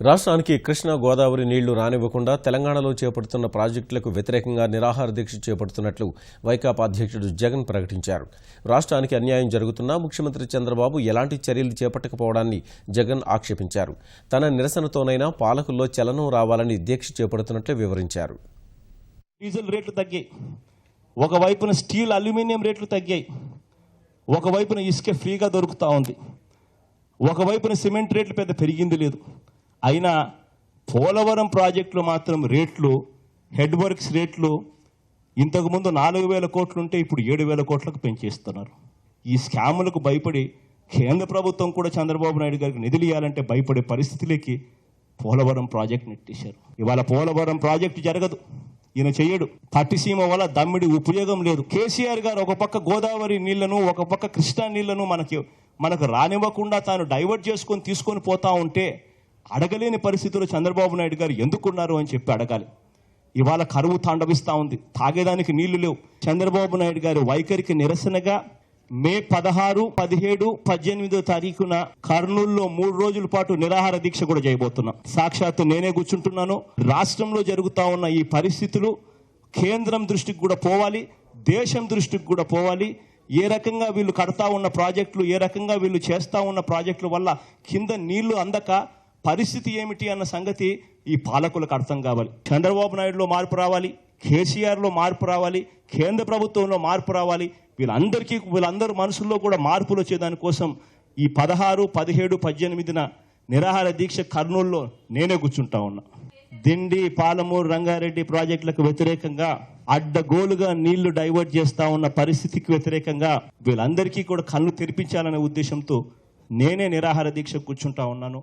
రాష్ట్రానికి కృష్ణా గోదావరి నీళ్ళు రానివ్వకుండా తెలంగాణలో చేపడుతున్న ప్రాజెక్టులకు వ్యతిరేకంగా నిరాహార దీక్ష చేపడుతున్నట్లు వైకాపా అధ్యక్షుడు జగన్ ప్రకటించారు. రాష్ట్రానికి అన్యాయం జరుగుతున్నా ముఖ్యమంత్రి చంద్రబాబు ఎలాంటి చర్యలు చేపట్టకపోవడాన్ని జగన్ ఆక్షేపించారు. తన నిరసనతోనైనా పాలకుల్లో చలనం రావాలని దీక్ష చేపడుతున్నట్లు వివరించారు. డీజిల్ రేట్లు తగ్గాయి. ఒకవైపున స్టీల్ అల్యూమినియం రేట్లు తగ్గాయి. ఒకవైపున ఇసుక ఫ్రీగా దొరుకుతూ ఉంది. ఒకవైపున సిమెంట్ రేట్లు పెద్ద పెరిగింది లేదు. అయినా పోలవరం ప్రాజెక్టులో మాత్రం రేట్లు హెడ్ వర్క్స్ రేట్లు ఇంతకుముందు నాలుగు వేల కోట్లు ఉంటే ఇప్పుడు ఏడు వేల కోట్లకు పెంచేస్తున్నారు. ఈ స్కాములకు భయపడి కేంద్ర ప్రభుత్వం కూడా చంద్రబాబు నాయుడు గారికి నిధులు ఇవ్వాలంటే భయపడే పరిస్థితులకి పోలవరం ప్రాజెక్ట్ నెట్టేశారు. ఇవాళ పోలవరం ప్రాజెక్టు జరగదు. ఈయన చేయడు పట్టిసీమ వల్ల దమ్మిడి ఉపయోగం లేదు. కేసీఆర్ గారు ఒక పక్క గోదావరి నీళ్ళను ఒక పక్క కృష్ణా నీళ్ళను మనకి మనకు రానివ్వకుండా తాను డైవర్ట్ చేసుకొని తీసుకొని పోతా ఉంటే అడగలేని పరిస్థితుల్లో చంద్రబాబు నాయుడు గారు ఎందుకున్నారు అని చెప్పి అడగాలి. ఇవాళ కరువు తాండవిస్తూ ఉంది. తాగేదానికి నీళ్ళు లేవు. చంద్రబాబు నాయుడు గారి వైఖరికి నిరసనగా మే పదహారు పదిహేడు పద్దెనిమిదో తారీఖున కర్నూలులో మూడు రోజుల పాటు నిరాహార దీక్ష కూడా చేయబోతున్నాం. సాక్షాత్తు నేనే కూర్చుంటున్నాను. రాష్ట్రంలో జరుగుతూ ఉన్న ఈ పరిస్థితులు కేంద్రం దృష్టికి కూడా పోవాలి. దేశం దృష్టికి కూడా పోవాలి. ఏ రకంగా వీళ్ళు కడతా ఉన్న ప్రాజెక్టులు ఏ రకంగా వీళ్ళు చేస్తా ఉన్న ప్రాజెక్టుల వల్ల కింద నీళ్ళు అందక పరిస్థితి ఏమిటి అన్న సంగతి ఈ పాలకులకు అర్థం కావాలి. చంద్రబాబు నాయుడులో మార్పు రావాలి కేసీఆర్లో మార్పు రావాలి కేంద్ర ప్రభుత్వంలో మార్పు రావాలి వీళ్ళందరికీ వీళ్ళందరి మనసుల్లో కూడా మార్పులు వచ్చేదానికోసం ఈ పదహారు పదిహేడు పద్దెనిమిదిన నిరాహార దీక్ష కర్నూలులో నేనే కూర్చుంటా ఉన్నా. దిండి పాలమూరు రంగారెడ్డి ప్రాజెక్టులకు వ్యతిరేకంగా అడ్డగోలుగా నీళ్ళు డైవర్ట్ చేస్తా ఉన్న పరిస్థితికి వ్యతిరేకంగా వీళ్ళందరికీ కూడా కళ్ళు తెరిపించాలనే ఉద్దేశంతో నేనే నిరాహార దీక్ష కూర్చుంటా ఉన్నాను.